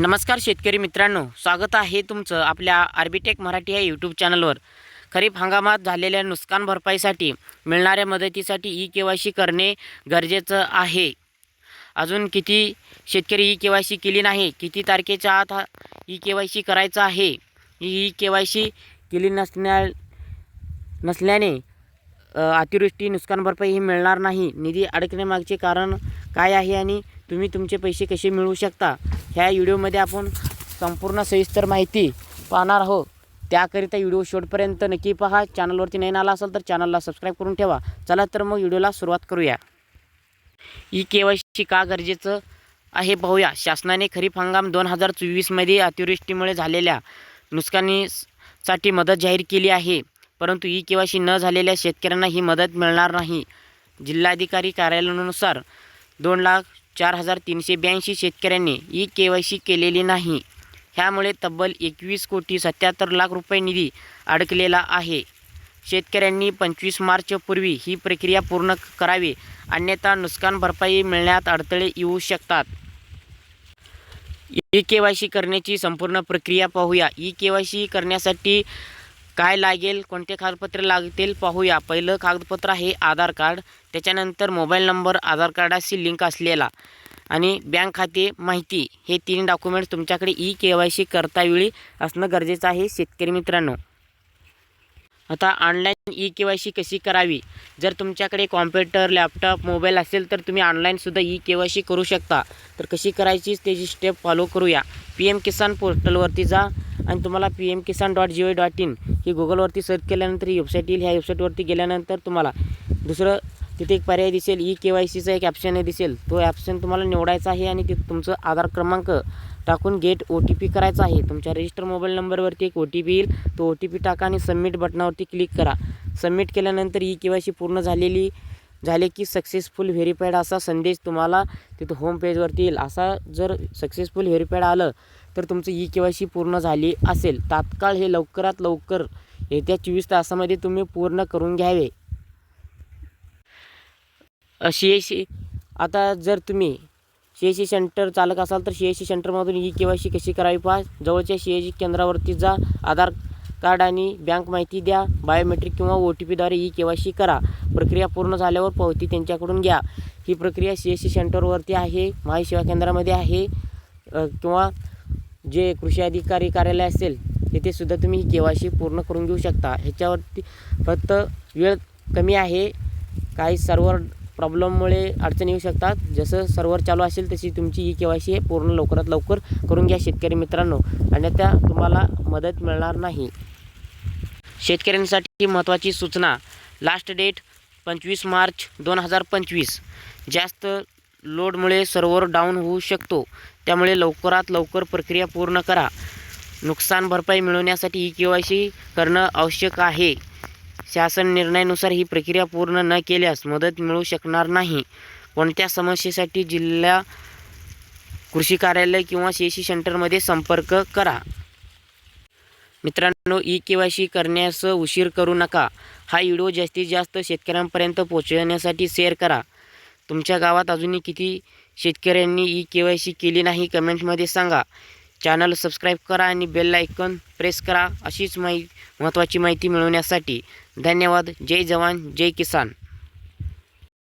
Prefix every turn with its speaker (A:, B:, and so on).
A: नमस्कार शेतकरी मित्रांनो स्वागत आहे तुमचं आपल्या आर्बिटेक मराठी या यूट्यूब चॅनलवर खरीप हंगामात झालेल्या नुकसान भरपाईसाठी मिळणाऱ्या मदतीसाठी ई के वाय सी करणे गरजेचं आहे. अजून किती शेतकरी ई के वाय सी केली नाही किती तारखेच्या आत हा ई के वाय सी करायचं आहे? ही ई के वाय सी केली नसण्या नसल्याने अतिवृष्टी नुकसान भरपाई ही मिळणार नाही. निधी अडकण्यामागचे कारण काय आहे आणि तुम्ही तुमचे पैसे कसे मिळवू शकता? ह्या व्हिडिओमध्ये आपण संपूर्ण सविस्तर माहिती पाहणार आहोत. त्याकरिता व्हिडिओ शेवटपर्यंत नक्की पहा. चॅनलवरती नाही आला असेल तर चॅनलला सबस्क्राईब करून ठेवा. चला तर मग व्हिडिओला सुरुवात करूया. ई के वाय सी का गरजेचं आहे पाहूया. शासनाने खरीप हंगाम दोन हजार चोवीसमध्ये अतिवृष्टीमुळे झालेल्या नुकसानीसाठी मदत जाहीर केली आहे. परंतु ई के वाय सी न झालेल्या शेतकऱ्यांना ही मदत मिळणार नाही. जिल्हाधिकारी कार्यालयानुसार दोन लाख चार हजार तीनशे ब्याऐंशी शेतकऱ्यांनी ई के वाय सी केलेली नाही. ह्यामुळे तब्बल एकवीस कोटी सत्याहत्तर लाख रुपये निधी अडकलेला आहे. शेतकऱ्यांनी पंचवीस मार्चपूर्वी ही प्रक्रिया पूर्ण करावी अन्यथा नुकसान भरपाई मिळण्यात अडथळे येऊ शकतात. ई के वाय सी करण्याची संपूर्ण प्रक्रिया पाहूया. ई के वाय सी करण्यासाठी काय लागेल कोणते कागदपत्रे लागतील पाहूया. पहिलं कागदपत्र आहे आधार कार्ड. त्याच्यानंतर मोबाईल नंबर आधार कार्डाशी लिंक असलेला. आणि बँक खाते माहिती हे तीन डॉक्युमेंट्स तुमच्याकडे ई के वाय सी करतावेळी असणं गरजेचं आहे शेतकरी मित्रांनो. आता online E K Y C कशी करावी? जर तुमच्याकडे कॉम्प्युटर लॅपटॉप मोबाईल असेल तर तुम्ही ऑनलाईनसुद्धा ई के वाय सी करू शकता. तर कशी करायची? त्याची स्टेप फॉलो करूया. पी एम किसान पोर्टलवरती जा आणि तुम्हाला P M Kisan dot G O dot in ही गुगलवरती सर्च केल्यानंतर ही वेबसाईट येईल. ह्या वेबसाईटवरती गेल्यानंतर तुम्हाला दुसरं तिथे एक पर्याय दिसेल. ई के वाय सीचा एक ॲप्शन आहे दिसेल. तो ॲप्शन तुम्हाला निवडायचा आहे आणि तिथे तुमचं आधार क्रमांक टाकून गेट ओ टी पी करायचा आहे. तुमच्या रजिस्टर मोबाईल नंबरवरती एक ओ टी पी येईल. तो ओ टी पी टाका आणि सबमिट बटनावरती क्लिक करा. सबमिट केल्यानंतर ई केवायसी सी पूर्ण झालेली झाले की सक्सेसफुल व्हेरीफाईड असा संदेश तुम्हाला तिथं होम पेजवरती येईल. असा जर सक्सेसफुल व्हेरीफाईड आलं तर तुमचं ई के वाय सी पूर्ण झाली असेल. तात्काळ हे लवकरात लवकर येत्या चोवीस तासामध्ये तुम्ही पूर्ण करून घ्यावे. अशी अशी आता जर तुम्ही सी एस सी सेंटर चालक असाल तर सी एस सी सेंटरमधून ई के वाय सी कशी करावी पहा. जवळच्या सी एस सी केंद्रावरती जा. आधार कार्ड आणि बँक माहिती द्या. बायोमेट्रिक किंवा ओ टी पीद्वारे ई के वाय सी करा. प्रक्रिया पूर्ण झाल्यावर पावती त्यांच्याकडून घ्या. ही प्रक्रिया सी एस सी सेंटरवरती आहे. महासेवा केंद्रामध्ये आहे. किंवा जे कृषी अधिकारी कार्यालय असेल तिथे सुद्धा तुम्ही के वाय सी पूर्ण करून घेऊ शकता. ह्याच्यावरती फक्त वेळ कमी आहे. काही सर्वर प्रॉब्लेममुळे अडचणी येऊ शकतात. जसं सर्व्हर चालू असेल तशी तुमची ई के वाय सी पूर्ण लवकरात लवकर करून घ्या शेतकरी मित्रांनो. अन्यथा तुम्हाला मदत मिळणार नाही. शेतकऱ्यांसाठी महत्त्वाची सूचना. लास्ट डेट पंचवीस मार्च दोन हजार पंचवीस. जास्त लोडमुळे सर्व्हर डाऊन होऊ शकतो. त्यामुळे लवकरात लवकर प्रक्रिया पूर्ण करा. नुकसान भरपाई मिळवण्यासाठी ई के वाय सी करणं आवश्यक आहे. शासन निर्णयानुसार ही प्रक्रिया पूर्ण न केल्यास मदत मिळू शकणार नाही. कोणत्या समस्येसाठी जिल्हा कृषी कार्यालय किंवा सी सेंटरमध्ये संपर्क करा? मित्रांनो ई के वाय सी करण्यास उशीर करू नका. हा व्हिडिओ जास्तीत जास्त शेतकऱ्यांपर्यंत पोहोचवण्यासाठी शेअर करा. तुमच्या गावात अजूनही किती शेतकऱ्यांनी ई के वाय सी केली नाही कमेंटमध्ये सांगा. चॅनल सबस्क्राईब करा आणि बेल आयकॉन प्रेस करा अशीच माहि महत्त्वाची माहिती मिळवण्यासाठी धन्यवाद. जय जवान जय किसान.